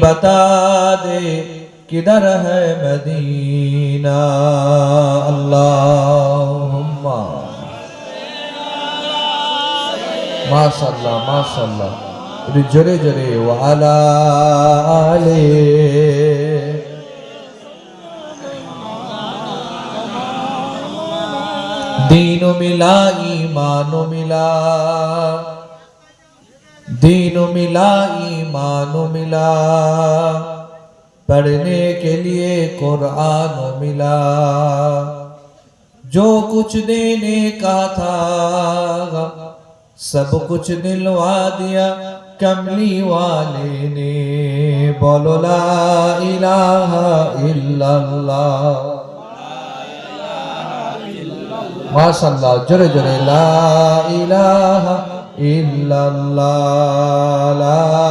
बता दे किधर है मदीना अल्लाहुम्मा माशाल्लाह माशाल्लाह একটু জোরে জোরে ওয়ালা আলে दीन मिला ईमान मिला दीन मिला, ईमान मिला। पढ़ने के लिए कुरान मिला। जो कुछ देने का था, सब कुछ दिलवा दिया कमली वाले ने। बोलो, ला इलाहा इल्लल्लाह। माशाल्लाह जुरे जुरे ला इलाहा ইল্লাল্লাহ লা ইলাহা